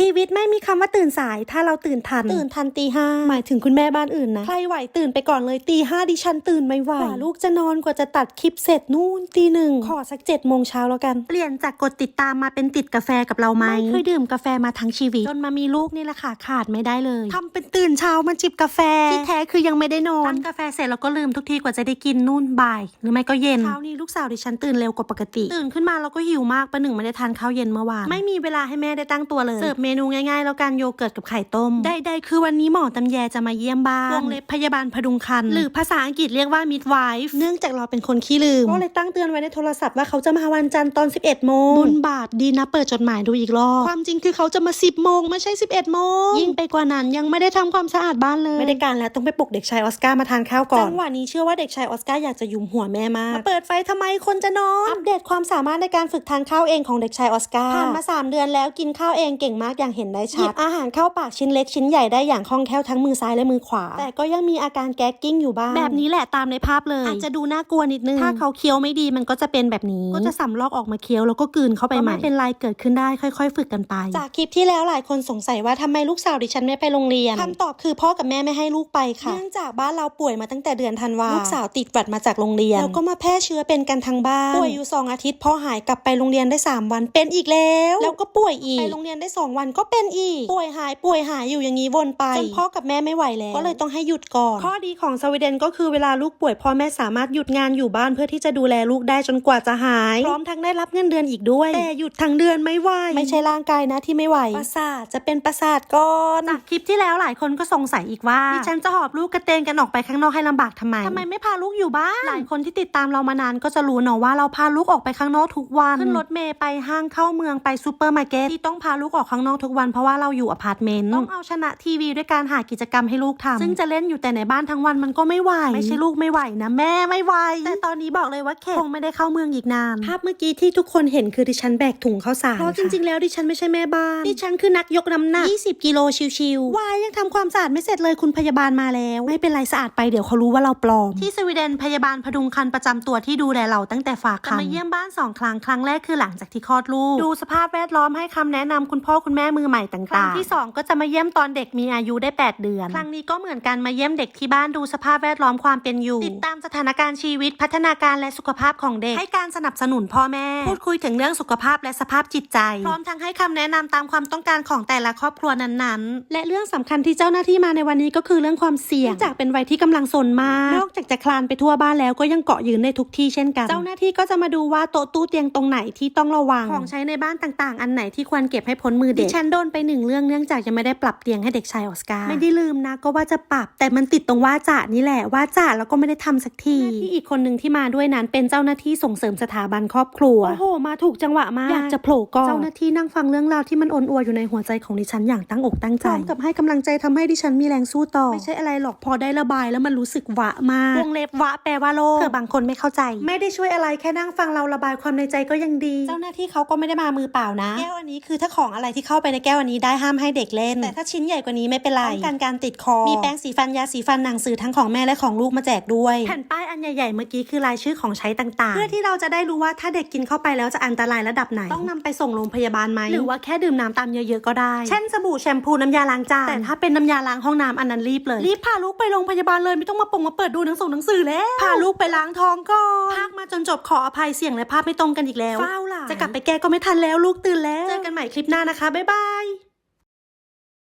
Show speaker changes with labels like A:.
A: ชีวิตไม่มีคำว่าตื่นสาย ถ้าเราตื่นทัน ตื่นทันตีห้าหมายถึงคุณแม่บ้านอื่นนะ ใครไหวตื่นไปก่อนเลยตีห้าดิฉันตื่นไม่ไหวกว่าลูกจะนอนกว่าจะตัดคลิปเสร็จนู่นตีหนึ่งขอสักเจ็ดโมงเช้าแล้วกัน เปลี่ยนจากกดติดตามมาเป็นติดกาแฟกับเราไหมไม่เคยดื่มกาแฟมาทั้งชีวิตจนมามีลูกนี่แหละค่ะขาดไม่ได้เลยทำเป็นตื่นเช้ามาจิบกาแฟที่แท้คือยังไม่ได้นอนตั้งกาแฟเสร็จแล้วก็ลืมทุกทีกว่าจะได้กินนู่นบ่าย หรือไม่ก็เย็นเช้านี้ลูกสาวดิฉันตื่นเร็วกว่าปกติ ตื่นขึ้นมาแล้วก็หิวมากประหนึ่งไม่ได้ทานข้าวเย็นเมื่อวานไม่มีเวลาให้แม่ได้ตั้งตัวเลยเสิร์ฟเมนูง่ายๆ แล้วกันโยเกิร์ตกับไข่ต้ม ได้ๆคือวันนี้หมอตำแยจะมาเยี่ยมบ้านวงเล็บพยาบาลพดุงครรภ์หรือภาษาอังกฤษเรียกว่า midwife เนื่องจากเราเป็นคนขี้ลืม ก็เลยตั้งเตือนไว้ในโทรศัพท์ว่าเขาจะมาวันจันทร์ตอน 11 โมงบุญบาทดีนะเปิดจดหมายดูอีกรอบ ความจริงคือเขาจะมา 10 โมงไม่ใช่ 11 โมง ยิ่งไปกว่านั้นยังไม่ได้ทำความสะอาดบ้านเลย ไม่ได้การแล้วต้องไปปลุกเด็กชายออสการ์มาทานข้าวก่อน จังหวะนี้เชื่อว่าเด็กชายออสการ์อยากจะยุมหัวแม่มากมาเปิดไฟทำไมคนจะนอน อัปเดตความสามารถในการฝึกทานข้าวเองของเด็กชายออสการ์ ผ่านมา 3 เดือนแล้วกินข้าวเองเก่งมากอย่างเห็นได้ชัดหยิบอาหารเข้าปากชิ้นเล็กชิ้นใหญ่ได้อย่างคล่องแคล่วทั้งมือซ้ายและมือขวา แต่ก็ยังมีอาการแก๊กกิ้งอยู่บ้าง แบบนี้แหละตามในภาพเลยอาจจะดูน่ากลัวนิดนึง ถ้าเขาเคี้ยวไม่ดีมันก็จะเป็นแบบนี้ ก็จะสำลอกออกมาเคี้ยวแล้วก็กลืนเข้าไปใหม่ไม่เป็นไรเกิดขึ้นได้ค่อย ๆ ฝึกกันไป จากคลิปที่แล้วหลายคนสงสัยว่าทำไมลูกสาวดิฉันไม่ไปโรงเรียนคำตอบคือพ่อกับแม่ไม่ให้ลูกไปค่ะเนื่องจากบ้านเราป่วยมาตั้งแต่เดือนธันวาลูกสาวติดหวัดมาจากโรงเรียนแล้วก็มาแพร่เชื้อเป็นกันทั้งบ้านป่วยอยู่สองอาทิตย์พอหายกลับไปโรงเรียนได้สามวันเป็นอีกแล้ว แล้วก็ป่วยอีกไปโรงเรียนได้สองวันก็เป็นอีก ป่วยหายป่วยหายอยู่อย่างนี้วนไปจนพ่อกับแม่ไม่ไหวแล้ว ก็เลยต้องให้หยุดก่อน ข้อดีของสวีเดนก็คือเวลาลูกป่วยพ่อแม่สามารถหยุดงานอยู่บ้านเพื่อที่จะดูแลลูกได้จนกว่าจะหาย พร้อมทั้งได้รับเงินเดือนอีกด้วย แต่หยุดทั้งเดือนไม่ไหว ไม่ใช่ร่างกายนะที่ไม่ไหว ประสาทจะเป็นประสาทก่อนจากคลิปที่แล้วหลายคนก็สงสัยอีกว่าดิฉันจะหอบลูกกระเตงกันออกไปข้างนอกให้ลำบากทำไมทำไมไม่พาลูกอยู่บ้าน หลายคนที่ติดตามเรามานานก็จะรู้เนาะว่าเราพาลูกออกไปข้างนอกทุกวัน ขึ้นรถเมย์ไปห้างเข้าเมืองไปซูเปอร์มาร์เก็ตที่ต้องพาลูกออกข้างนอกทุกวันเพราะว่าเราอยู่อพาร์ตเมนต์ต้องเอาชนะทีวีด้วยการหากิจกรรมให้ลูกทำซึ่งจะเล่นอยู่แต่ในบ้านทั้งวันมันก็ไม่ไหวไม่ใช่ลูกไม่ไหวนะแม่ไม่ไหวแต่ตอนนี้บอกเลยว่าเคคงไม่ได้เข้าเมืองอีกนานภาพเมื่อกี้ที่ทุกคนเห็นคือดิฉันแบกถุงข้าวสารเพราะจริงๆแล้วดิฉันไม่ใช่แม่บ้านดิฉันคือนักยกน้ำหนัก 20 กิโลชิวๆวายยังทำความสะอาดไม่เสร็จเลยคุณพยาบาลมาแล้ว ไม่เป็นไรสะอาดไปเดี๋ยวเขารู้ว่าเราปลอม ที่สวีเดนพยาบาลพดุงครรภ์ประจำตัวที่ดูแลเราตั้งแต่ฝากคันมาเยี่ยมบ้านสองครั้งครั้งแรกคือหลังจากที่คลอดลูก ดูสภาพแวดล้อมให้คำแนะนำคุณพ่อคุณแม่มือใหม่ต่างๆ ครั้งที่สองก็จะมาเยี่ยมตอนเด็กมีอายุได้ 8 เดือน ครั้งนี้ก็เหมือนกันมาเยี่ยมเด็กที่บ้านดูสภาพแวดล้อมความเป็นอยู่ ติดตามสถานการณ์ชีวิตพัฒนาการและสุขภาพของเด็ก ให้การสนับสนุนพ่อแม่ พูดคุยถึงเรื่องสุขภาพและสภาพจิตใจ พร้อมทั้งให้คำแนะนำตามความต้องการของแต่ละครอบครัวนั้นๆ และเรื่องสำคัญที่เจ้าหน้าที่มาในวันนี้ก็คือเรื่องความเสี่ยงเนื่องจากเป็นวัยที่กำลังสนมากนอกจากจะคลานไปทั่วบ้านแล้วก็ยังเกาะยืนในทุกที่เช่นกัน เจ้าหน้าที่ก็จะมาดูว่าโต๊ะตู้เตียงตรงไหนที่ต้องระวังของใช้ในบ้านต่างๆ อันไหนที่ควรเก็บให้พ้นมือเด็กดิฉันโดนไปหนึ่งเรื่องเนื่องจากยังไม่ได้ปรับเตียงให้เด็กชายออสการ์ไม่ได้ลืมนะก็ว่าจะปรับ แต่มันติดตรงว่าจ่านี่แหละว่าจ่าแล้วก็ไม่ได้ทำสักทีที่อีกคนหนึ่งที่มาด้วยนั้นเป็นเจ้าหน้าที่ส่งเสริมสถาบันครอบครัวโอ้โหมาถูกจังหวะมากอยากจะโผล่ก่อนเจ้าหน้าที่นั่งฟังเรื่องราวที่มันอ่อนอัวอยู่ในหัวใจของดิฉันอย่างตั้งอกตั้งใจพร้อมกับให้กำลังใจทำให้ดิฉันมีแรงสู้ต่อไม่ใช่อะไรหรอกพอได้ระบายแล้วมันรู้สึกวะมากวงเล็บวะแปลว่าโลกเผื่อบางคนไม่เข้าใจ ไม่ได้ช่วยอะไรแค่นั่งฟังเราระบายความในใจก็ยังดี เจ้าหน้าที่เขาก็ไม่ได้มามือเปล่านะแก้วอันนี้คือถ้าของอะไรที่เข้าไปในแก้วอันนี้ได้ห้ามให้เด็กเล่น แต่ถ้าชิ้นใหญ่กว่านี้ไม่เป็นไรป้องกันการติดคอ มีแปรงสีฟันยาสีฟันหนังสือทั้งของแม่และของลูกมาแจกด้วย แผ่นป้ายอันใหญ่ๆเมื่อกี้คือรายชื่อของใช้ต่างๆ เพื่อที่เราจะได้รู้ว่าถ้าเด็กกินเข้าไปแล้วจะอันตรายระดับไหน ต้องนำไปส่งโรงพยาบาลไหมหรือว่าแค่ดื่มน้ำตามเยอะๆก็ได้ เช่นสบู่แชมพูน้ำยาล้างจานแต่ถ้าเป็นน้ำยาล้างห้องน้ำอันนั้นรีบเลยรีบพาลูกไปโรงพยาบาลเลยไม่ต้องมาปงมาเปิดดูหนังส่งหนังสือแล้วพาลูกไปล้างท้องก่อนพากมาจนจบขออภัยเสียงและภาพไม่ตรงกันอีกแล้วเฝ้าล่ะจะกลับไปแก้ก็ไม่ทันแล้วลูกตื่นแล้วเจอกันใหม่คลิปหน้านะคะบ๊ายบาย